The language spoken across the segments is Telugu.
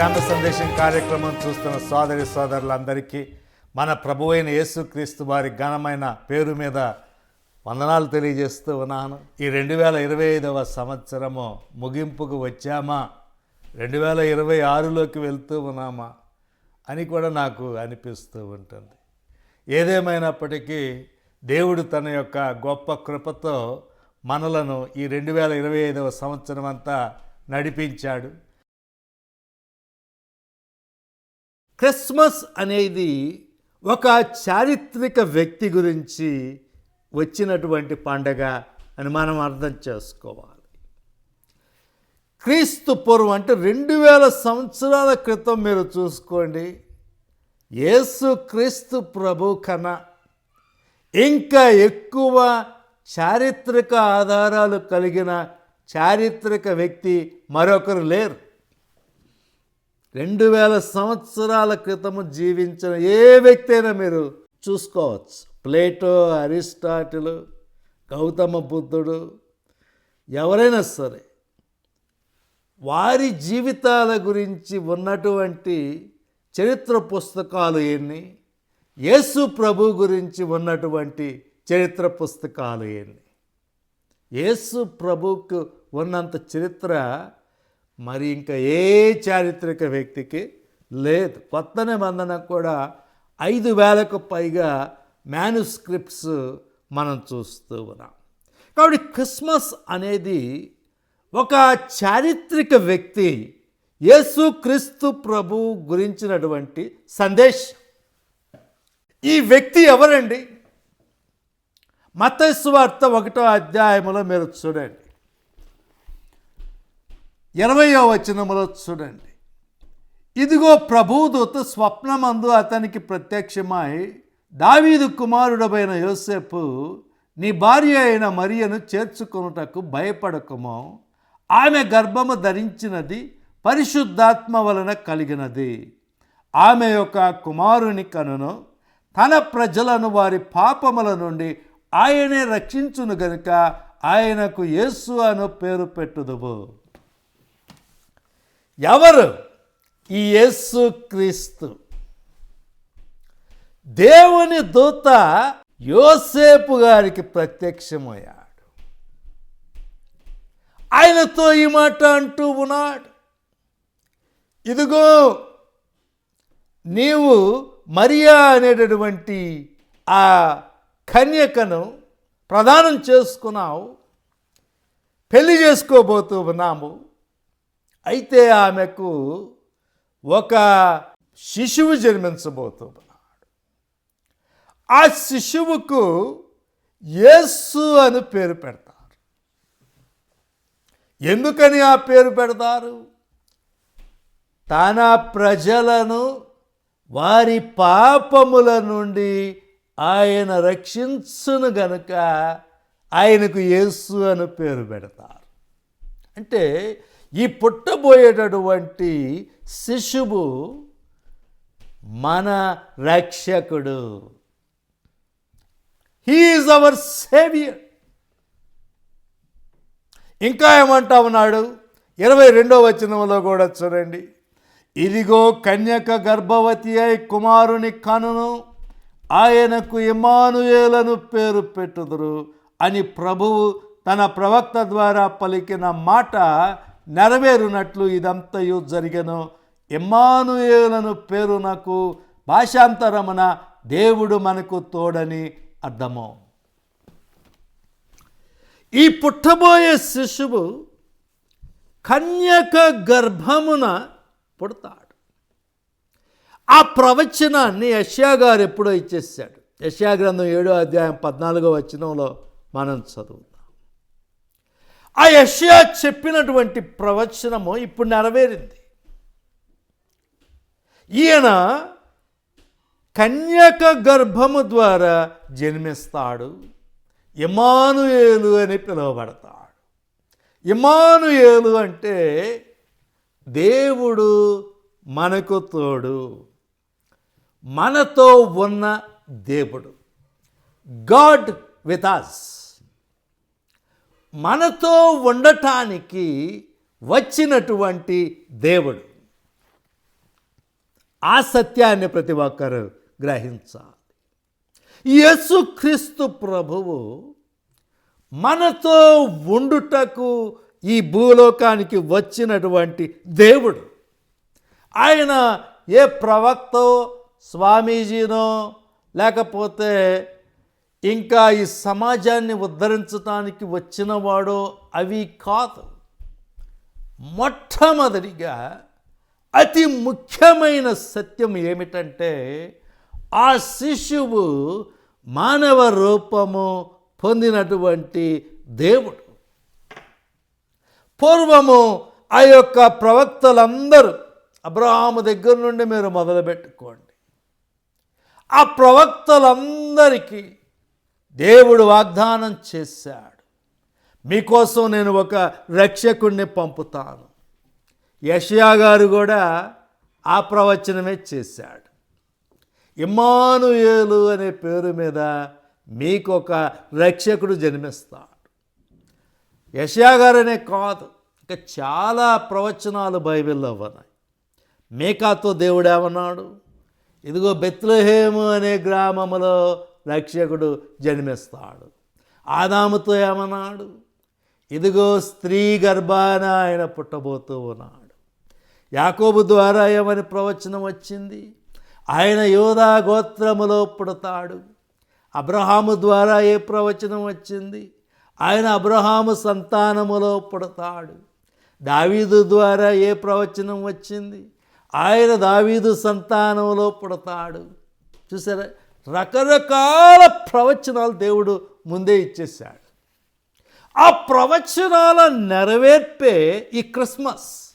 ప్రేమ సందేశం కార్యక్రమం చూస్తున్న సోదరి సోదరులందరికీ మన ప్రభు అయిన యేసుక్రీస్తు వారి ఘనమైన పేరు మీద వందనాలు తెలియజేస్తూ ఉన్నాను. ఈ రెండు వేల ఇరవై ఐదవ సంవత్సరము ముగింపుకు వచ్చామా? రెండు వేల ఇరవై ఆరులోకి వెళ్తూ ఉన్నామా? అని కూడా నాకు అనిపిస్తూ ఉంటుంది. ఏదేమైనప్పటికీ దేవుడు తన యొక్క గొప్ప కృపతో మనలను ఈ రెండు వేల ఇరవై ఐదవ సంవత్సరం అంతా నడిపించాడు. క్రిస్మస్ అనేది ఒక చారిత్రక వ్యక్తి గురించి వచ్చినటువంటి పండగ అని మనం అర్థం చేసుకోవాలి. క్రీస్తు పూర్వం అంటే రెండు వేల సంవత్సరాల క్రితం మీరు చూసుకోండి. యేసు క్రీస్తు ప్రభు కన్నా ఇంకా ఎక్కువ చారిత్రక ఆధారాలు కలిగిన చారిత్రక వ్యక్తి మరొకరు లేరు. రెండు వేల సంవత్సరాల క్రితము జీవించిన ఏ వ్యక్తి అయినా మీరు చూసుకోవచ్చు. ప్లేటో అరిస్టాటిల్ గౌతమ బుద్ధుడు ఎవరైనా సరే వారి జీవితాల గురించి ఉన్నటువంటి చరిత్ర పుస్తకాలు ఎన్ని? యేసు ప్రభు గురించి ఉన్నటువంటి చరిత్ర పుస్తకాలు ఎన్ని? యేసు ప్రభుకు ఉన్నంత చరిత్ర మరి ఇంకా ఏ చారిత్రక వ్యక్తికి లేదు. కొత్త నిబంధన కూడా ఐదు వేలకు పైగా మ్యానుస్క్రిప్ట్స్ మనం చూస్తూ ఉన్నాం. కాబట్టి క్రిస్మస్ అనేది ఒక చారిత్రక వ్యక్తి యేసు క్రీస్తు ప్రభు గురించినటువంటి సందేశం. ఈ వ్యక్తి ఎవరండి? మతస్వార్త ఒకటో అధ్యాయములో మీరు చూడండి. ఇరవయో వచనములో చూడండి. ఇదిగో ప్రభుదూత స్వప్నమందు అతనికి ప్రత్యక్షమై దావీదు కుమారుడమైన యోసేపు నీ భార్య అయిన మరియను చేర్చుకొనుటకు భయపడకము. ఆమె గర్భము ధరించినది పరిశుద్ధాత్మ వలన కలిగినది. ఆమె యొక్క కుమారుని కనును తన ప్రజలను వారి పాపముల నుండి ఆయనే రక్షించును గనుక ఆయనకు యేసు అను పేరు పెట్టుదువు. ఎవరు? ఈ యేసు క్రీస్తు. దేవుని దూత యోసేపు గారికి ప్రత్యక్షమయ్యాడు. ఆయనతో ఈ మాట అంటూ ఉన్నాడు. ఇదిగో నీవు మరియా అనేటటువంటి ఆ కన్యకను ప్రదానం చేసుకున్నావు పెళ్ళి చేసుకోబోతూ ఉన్నాము అయితే ఆమెకు ఒక శిశువు జన్మించబోతున్నాడు ఆ శిశువుకు యేసు అని పేరు పెడతారు. ఎందుకని ఆ పేరు పెడతారు? తన ప్రజలను వారి పాపముల నుండి ఆయన రక్షించును గనుక ఆయనకు యేసు అని పేరు పెడతారు. అంటే ఈ పుట్టబోయేటటువంటి శిశువు మన రక్షకుడు. హీఈస్ అవర్ సేవియర్ ఇంకా ఏమంటా ఉన్నాడు? ఇరవై రెండో వచనంలో కూడా చూడండి. ఇదిగో కన్యక గర్భవతి అయి కుమారుని కనును ఆయనకు ఇమానుయేలను పేరు పెట్టుదురు అని ప్రభువు తన ప్రవక్త ద్వారా పలికిన మాట నెరవేరునట్లు ఇదంతయు జరిగను. ఇమ్మానుయేలను పేరు నాకు భాషాంతరమున దేవుడు మనకు తోడని అర్థము. ఈ పుట్టబోయే శిశువు కన్యక గర్భమున పుడతాడు. ఆ ప్రవచనాన్ని యష్యా గారు ఎప్పుడో ఇచ్చేసాడు యష్యా గ్రంథం ఏడో అధ్యాయం పద్నాలుగో వచనంలో మనం చదువుతాం. ఆ యష్యా చెప్పినటువంటి ప్రవచనము ఇప్పుడు నెరవేరింది. ఈయన కన్యక గర్భము ద్వారా జన్మిస్తాడు. ఇమానుయేలు అని పిలువబడతాడు. ఇమానుయేలు అంటే దేవుడు మనకు తోడు మనతో ఉన్న దేవుడు. గాడ్ విత్ అస్ మనతో ఉండటానికి వచ్చినటువంటి దేవుడు. ఆ సత్యాన్ని ప్రతి ఒక్కరు గ్రహించాలి. యేసుక్రీస్తు ప్రభువు మనతో ఉండుటకు ఈ భూలోకానికి వచ్చినటువంటి దేవుడు. ఆయన ఏ ప్రవక్తో స్వామీజీనో లేకపోతే ఇంకా ఈ సమాజాన్ని ఉద్ధరించడానికి వచ్చినవాడో అవి కాదు. మొట్టమొదటిగా అతి ముఖ్యమైన సత్యం ఏమిటంటే ఆ శిశువు మానవ రూపము పొందినటువంటి దేవుడు. పూర్వము ఆ యొక్క ప్రవక్తలందరూ అబ్రహాము దగ్గర నుండి మీరు మొదలుపెట్టుకోండి. ఆ ప్రవక్తలందరికీ దేవుడు వాగ్దానం చేశాడు. మీకోసం నేను ఒక రక్షకుణ్ణి పంపుతాను. యషయా గారు కూడా ఆ ప్రవచనమే చేశాడు. ఇమానుయేలు అనే పేరు మీద మీకు ఒక రక్షకుడు జన్మిస్తాడు. యషయా గారనే కాదు ఇంకా చాలా ప్రవచనాలు బైబిల్లో ఉన్నాయి. మేకాతో దేవుడు ఏమన్నాడు? ఇదిగో బెత్లహేము అనే గ్రామములో రక్షకుడు జన్మిస్తాడు. ఆదాముతో ఏమన్నాడు? ఇదిగో స్త్రీ గర్భాన ఆయన పుట్టబోతూ ఉన్నాడు. యాకోబు ద్వారా ఏమని ప్రవచనం వచ్చింది? ఆయన యోధా గోత్రములో పుడతాడు. అబ్రహాము ద్వారా ఏ ప్రవచనం వచ్చింది? ఆయన అబ్రహాము సంతానములో పుడతాడు. దావీదు ద్వారా ఏ ప్రవచనం వచ్చింది? ఆయన దావీదు సంతానంలో పుడతాడు. చూసారా? రకరకాల ప్రవచనాలు దేవుడు ముందే ఇచ్చేశాడు. ఆ ప్రవచనాల నెరవేర్పే ఈ క్రిస్మస్.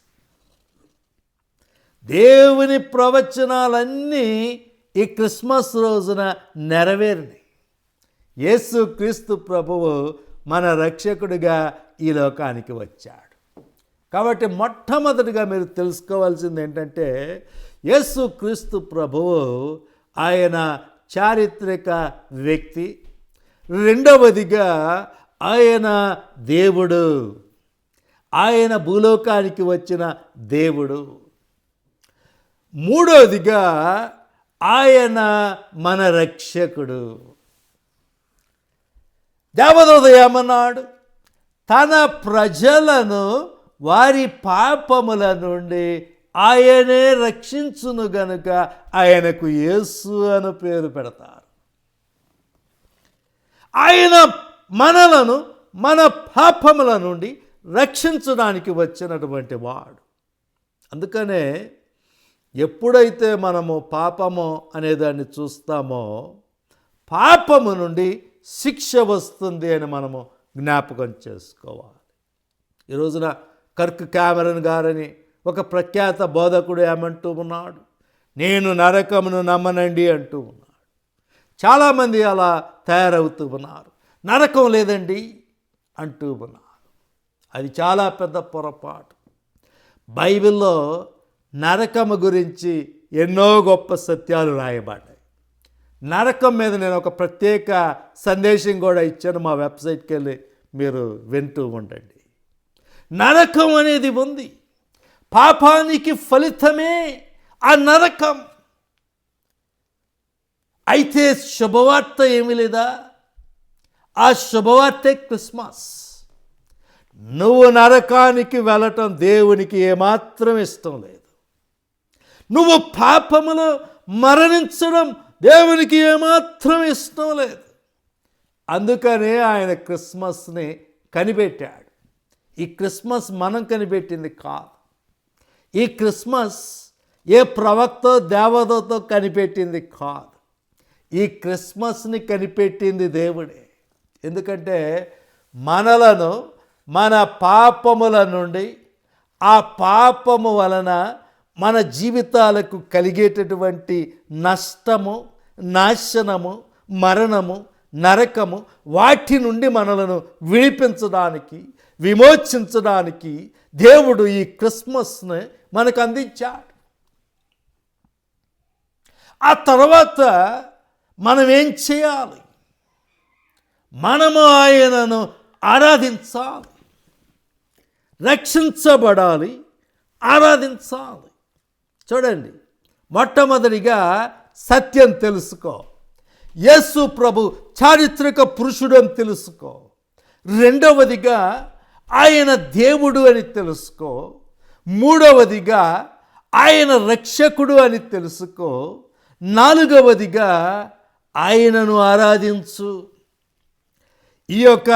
దేవుని ప్రవచనాలన్నీ ఈ క్రిస్మస్ రోజున నెరవేరినాయి. యేసు క్రీస్తు ప్రభువు మన రక్షకుడిగా ఈ లోకానికి వచ్చాడు. కాబట్టి మొట్టమొదటిగా మీరు తెలుసుకోవాల్సింది ఏంటంటే యేసు క్రీస్తు ప్రభువు ఆయన చారిత్రక వ్యక్తి. రెండవదిగా ఆయన దేవుడు. ఆయన భూలోకానికి వచ్చిన దేవుడు. మూడవదిగా ఆయన మన రక్షకుడు. దేవదూత ఏమన్నాడు తన ప్రజలను వారి పాపముల నుండి ఆయనే రక్షించును గనుక ఆయనకు యేసు అని పేరు పెడతారు. ఆయన మనలను మన పాపముల నుండి రక్షించడానికి వచ్చినటువంటి వాడు. అందుకనే ఎప్పుడైతే మనము పాపము అనేదాన్ని చూస్తామో పాపము నుండి శిక్ష వస్తుంది అని మనము జ్ఞాపకం చేసుకోవాలి. ఈ రోజున కర్క్ క్యామరన్ గారని ఒక ప్రఖ్యాత బోధకుడు ఏమంటూ ఉన్నాడు? నేను నరకమును నమ్మనండి అంటూ ఉన్నాడు. చాలామంది అలా తయారవుతూ ఉన్నారు. నరకం లేదండి అంటూ ఉన్నారు. అది చాలా పెద్ద పొరపాటు. బైబిల్లో నరకము గురించి ఎన్నో గొప్ప సత్యాలు రాయబడ్డాయి. నరకం మీద నేను ఒక ప్రత్యేక సందేశం కూడా ఇచ్చాను మా వెబ్సైట్కి వెళ్ళి మీరు వింటూ ఉండండి. నరకం అనేది ఉంది. పాపానికి ఫలితమే ఆ నరకం. అయితే శుభవార్త ఏమీ లేదా? ఆ శుభవార్తే క్రిస్మస్. నువ్వు నరకానికి వెళ్ళటం దేవునికి ఏమాత్రం ఇష్టం లేదు. నువ్వు పాపములో మరణించడం దేవునికి ఏమాత్రం ఇష్టం లేదు. అందుకనే ఆయన క్రిస్మస్ని కనిపెట్టాడు. ఈ క్రిస్మస్ మనం కనిపెట్టింది కాదు. ఈ క్రిస్మస్ ఏ ప్రవక్త దేవతతో కనిపెట్టింది కాదు. ఈ క్రిస్మస్ని కనిపెట్టింది దేవుడే. ఎందుకంటే మనలను మన పాపముల నుండి ఆ పాపము వలన మన జీవితాలకు కలిగేటటువంటి నష్టము నాశనము మరణము నరకము వాటి నుండి మనలను విడిపించడానికి విమోచించడానికి దేవుడు ఈ క్రిస్మస్ని మనకు అందించాడు. ఆ తర్వాత మనం ఏం చేయాలి? మనము ఆయనను ఆరాధించాలి. రక్షించబడాలి ఆరాధించాలి. చూడండి మొట్టమొదటిగా సత్యం తెలుసుకో. యేసు ప్రభు చారిత్రక పురుషుడు అని తెలుసుకో. రెండవదిగా ఆయన దేవుడు అని తెలుసుకో. మూడవదిగా ఆయన రక్షకుడు అని తెలుసుకో. నాలుగవదిగా ఆయనను ఆరాధించు. ఈ యొక్క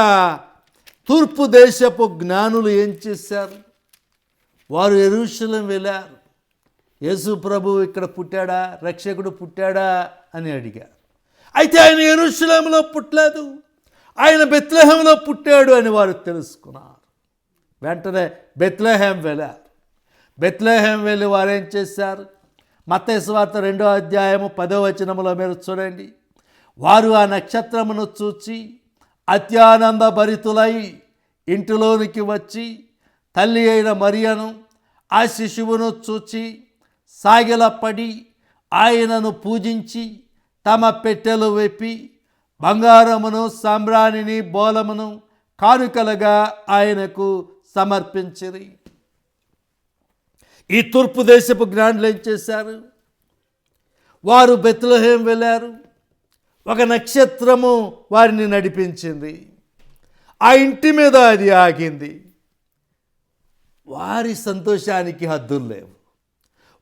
తూర్పు దేశపు జ్ఞానులు ఏం చేశారు? వారు ఎరుషులం వెళ్ళారు. యేసు ప్రభు ఇక్కడ పుట్టాడా? రక్షకుడు పుట్టాడా? అని అడిగారు. అయితే ఆయన ఎరుషులంలో పుట్టలేదు. ఆయన బెత్లహంలో పుట్టాడు అని వారు తెలుసుకున్నారు. వెంటనే బెత్లహేం వెళ్ళారు. బెత్లహేం వెళ్ళి వారు ఏం చేశారు? మతేశ్వార్త రెండో అధ్యాయము పదో వచనములో మీరు చూడండి. వారు ఆ నక్షత్రమును చూచి అత్యానంద భరితులై ఇంటిలోనికి వచ్చి తల్లి అయిన మరియను ఆ శిశువును చూచి సాగిలపడి ఆయనను పూజించి తమ పెట్టెలు వెప్పి బంగారమును సాంబ్రాణిని బోలమును కానుకలుగా ఆయనకు సమర్పించిరి. ఈ తూర్పు దేశపు జ్ఞానులు ఏం చేశారు? వారు బెత్లహేం వెళ్ళారు? ఒక నక్షత్రము వారిని నడిపించింది. ఆ ఇంటి మీద అది ఆగింది. వారి సంతోషానికి హద్దులు లేవు.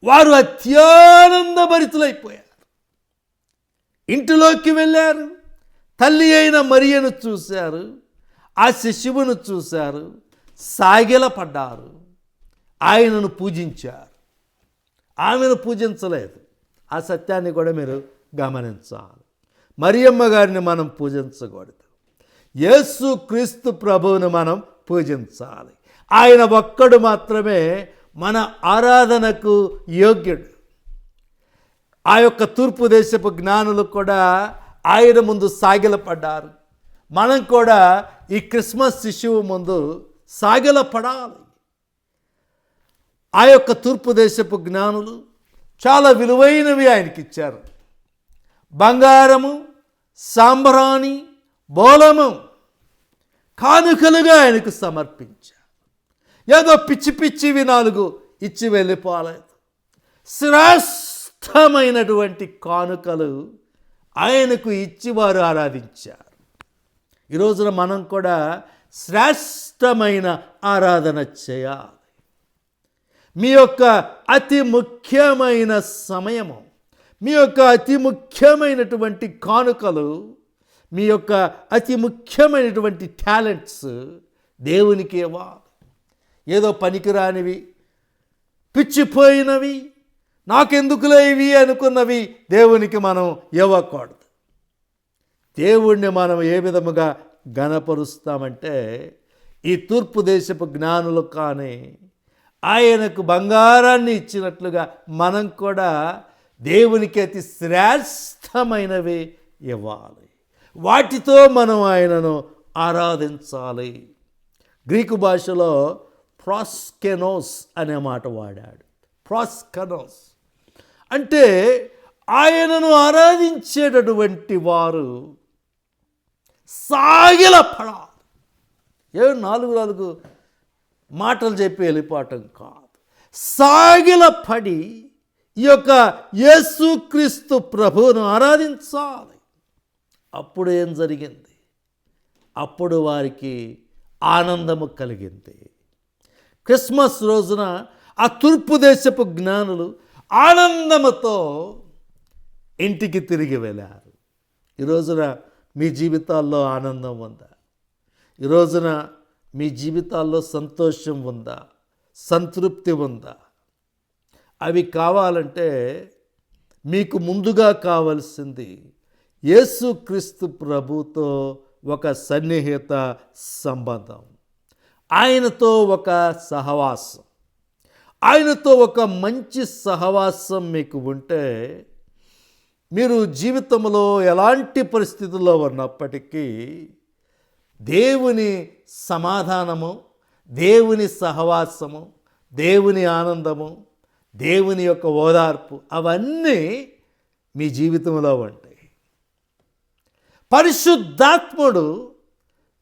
వారు అత్యానంద భరితులైపోయారు. ఇంటిలోకి వెళ్ళారు. తల్లి అయిన మరియను చూశారు. ఆ శిశువును చూశారు. సాగిలపడ్డారు ఆయనను పూజించారు. ఆమెను పూజించలేదు. ఆ సత్యాన్ని కూడా మీరు గమనించాలి. మరియమ్మ గారిని మనం పూజించకూడదు. యేసు క్రీస్తు ప్రభువును మనం పూజించాలి. ఆయన ఒక్కడు మాత్రమే మన ఆరాధనకు యోగ్యుడు. ఆ యొక్క తూర్పు దేశపు జ్ఞానులు కూడా ఆయన ముందు సాగిలపడ్డారు. మనం కూడా ఈ క్రిస్మస్ శిశువు ముందు సాగిలపడాలి. ఆ యొక్క తూర్పు దేశపు జ్ఞానులు చాలా విలువైనవి ఆయనకి ఇచ్చారు బంగారము సాంబ్రాణి బోలము కానుకలుగా ఆయనకు సమర్పించారు. ఏదో పిచ్చి పిచ్చివి నాలుగు ఇచ్చి వెళ్ళిపోలేదు శ్రేష్టమైనటువంటి కానుకలు ఆయనకు ఇచ్చి వారు ఆరాధించారు. ఈ రోజున మనం కూడా శ్రేష్టమైన ఆరాధన చేయాలి. మీ యొక్క అతి ముఖ్యమైన సమయము మీ యొక్క అతి ముఖ్యమైనటువంటి కానుకలు మీ యొక్క అతి ముఖ్యమైనటువంటి టాలెంట్స్ దేవునికి ఇవ్వాలి ఏదో పనికిరానివి పిచ్చిపోయినవి నాకెందుకులే ఇవి అనుకున్నవి దేవునికి మనం ఇవ్వకూడదు. దేవుణ్ణి మనం ఏ విధముగా గణపరుస్తామంటే ఈ తూర్పు దేశపు జ్ఞానులు కానీ ఆయనకు బంగారాన్ని ఇచ్చినట్లుగా మనం కూడా దేవునికి అతి శ్రేష్టమైనవి ఇవ్వాలి. వాటితో మనం ఆయనను ఆరాధించాలి. గ్రీకు భాషలో ప్రాస్కెనోస్ అనే మాట వాడాడు. ప్రాస్కెనోస్. అంటే ఆయనను ఆరాధించేటటువంటి వారు సాగిల పడాలి ఏ నాలుగు నాలుగు? మాటలు చెప్పి వెళ్ళిపోవటం కాదు. సాగిల పడి ఈ యొక్క యేసుక్రీస్తు ప్రభువును ఆరాధించాలి. అప్పుడు ఏం జరిగింది? అప్పుడు వారికి ఆనందము కలిగింది. క్రిస్మస్ రోజున ఆ తూర్పు దేశపు జ్ఞానులు ఆనందముతో ఇంటికి తిరిగి వెళ్ళారు. ఈ రోజున మీ జీవితాల్లో ఆనందం ఉందా? ఈ రోజున మీ జీవితాల్లో సంతోషం ఉందా? సంతృప్తి ఉందా? అవి కావాలంటే మీకు ముందుగా కావలసింది యేసుక్రీస్తు ప్రభుతో ఒక సన్నిహిత సంబంధం. ఆయనతో ఒక సహవాసం. ఆయనతో ఒక మంచి సహవాసం మీకు ఉంటే మీరు జీవితంలో ఎలాంటి పరిస్థితుల్లో ఉన్నప్పటికీ దేవుని సమాధానము దేవుని సహవాసము దేవుని ఆనందము దేవుని యొక్క ఓదార్పు అవన్నీ మీ జీవితంలో ఉంటాయి. పరిశుద్ధాత్ముడు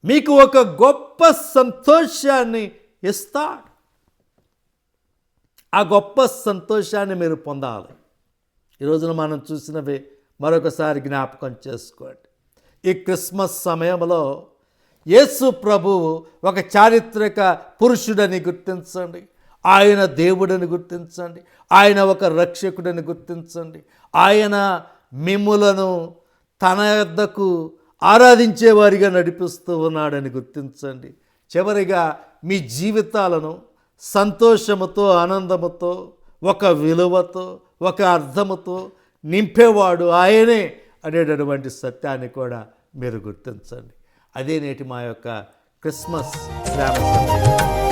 మీకు ఒక గొప్ప సంతోషాన్ని ఇస్తాడు. ఆ గొప్ప సంతోషాన్ని మీరు పొందాలి. ఈ రోజున మనం చూసినవి మరొకసారి జ్ఞాపకం చేసుకోండి. ఈ క్రిస్మస్ సమయంలో యేసు ప్రభువు ఒక చారిత్రక పురుషుడని గుర్తించండి. ఆయన దేవుడని గుర్తించండి. ఆయన ఒక రక్షకుడని గుర్తించండి. ఆయన మిమ్ములను తన యొద్దకు ఆరాధించేవారిగా నడిపిస్తూ ఉన్నాడని గుర్తించండి. చివరిగా మీ జీవితాలను సంతోషముతో ఆనందముతో ఒక విలువతో ఒక అర్థముతో నింపేవాడు ఆయనే అనేటటువంటి సత్యాన్ని కూడా మీరు గుర్తించండి. అదే నేటి మా యొక్క క్రిస్మస్ శ్రావణ